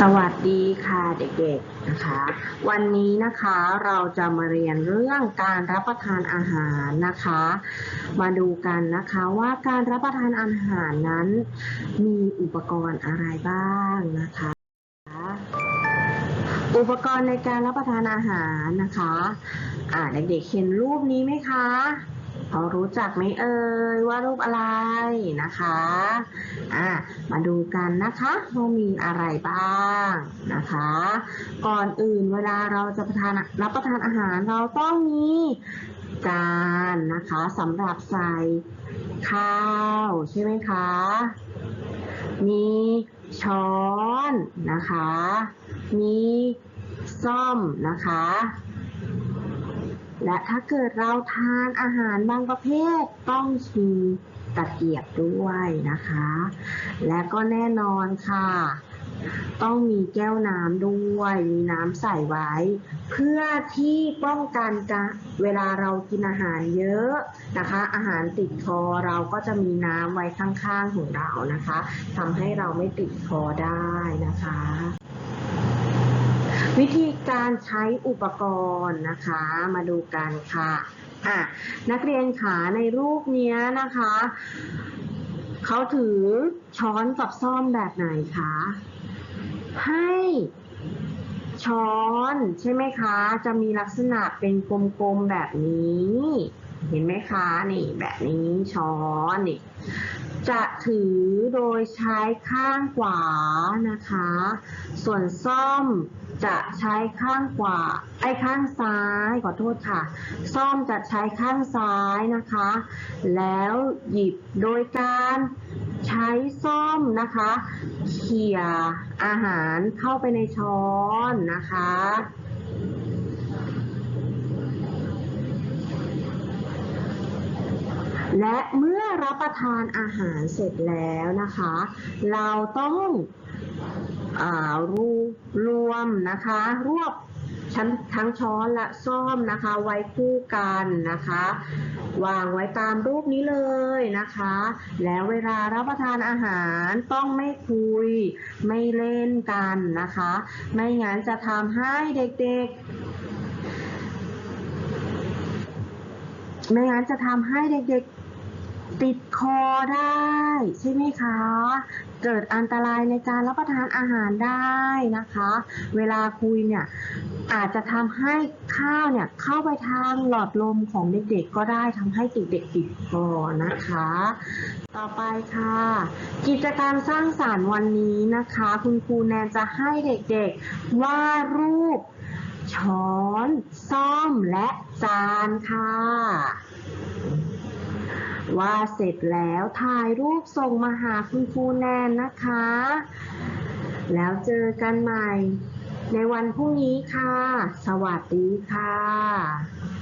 สวัสดีค่ะเด็กๆนะคะ วันนี้นะคะเราจะมาเรียนเรื่องการรับประทานอาหารนะคะ มาดูกันนะคะว่าการรับประทานอาหารนั้นมีอุปกรณ์อะไรบ้างนะคะ อุปกรณ์ในการรับประทานอาหารนะคะ อ่าเด็กๆเห็นรูปนี้ไหมคะ พอรู้จักไหมเอ่ยว่ารูปอะไรนะคะอะมาดูกันนะคะว่ามีอะไรบ้างนะคะ ก่อนอื่นเวลาเราจะประทานรับประทานอาหารเราต้องมีจานนะคะสำหรับใส่ข้าวใช่ไหมคะ มีช้อนนะคะ มีซ่อมนะคะ และถ้าเกิดเราทานอาหารบางประเภทต้องมีตะเกียบด้วยนะคะ และก็แน่นอนค่ะ ต้องมีแก้วน้ำด้วย มีน้ำใส่ไว้ เพื่อที่ป้องกันการเวลาเรากินอาหารเยอะนะคะ อาหารติดคอเราก็จะมีน้ำไว้ข้างๆของเรานะคะทำให้เราไม่ติดคอได้นะคะ วิธีการใช้อุปกรณ์นะคะ มาดูกันค่ะอะ นักเรียนขาในรูปนี้นะคะ เขาถือช้อนกับซ่อมแบบไหนคะ ให้ช้อนใช่ไหมคะ จะมีลักษณะเป็นกลมๆแบบนี้ เห็นไหมคะ นี่แบบนี้ช้อนนี่ จะถือโดยใช้ข้างขวานะคะ ส่วนซ่อมจะใช้ข้างขวา ไอ้ข้างซ้าย ขอโทษค่ะ ซ่อมจะใช้ข้างซ้ายนะคะ แล้วหยิบโดยการใช้ซ่อมนะคะ เขี่ยอาหารเข้าไปในช้อนนะคะ และเมื่อรับประทานอาหารเสร็จแล้วนะคะ เราต้องอรวรวมนะคะ รวบชั้นทั้งช้อนและซ่อมนะคะ ไว้คู่กันนะคะ วางไว้ตามรูปนี้เลยนะคะ แล้วเวลารับประทานอาหารต้องไม่คุย ไม่เล่นกันนะคะ ไม่งั้นจะทำให้เด็กๆ ไม่งั้นจะทำให้เด็กๆติดคอได้ ใช่ไหมคะ เกิดอันตรายในการรับประทานอาหารได้นะคะ เวลาคุยเนี่ยอาจจะทำให้ข้าวเนี่ยเข้าไปทางหลอดลมของเด็กๆก็ได้ทำให้เด็กๆติดคอนะคะ ต่อไปค่ะ กิจกรรมสร้างสารรค์วันนี้นะคะ คุณครูแนนจะให้เด็กๆวาดรูป ช้อน ซ่อมและจานค่ะ ว่าเสร็จแล้วถ่ายรูปส่งมาหาคุณครูแนนนะคะ แล้วเจอกันใหม่ในวันพรุ่งนี้ค่ะ สวัสดีค่ะ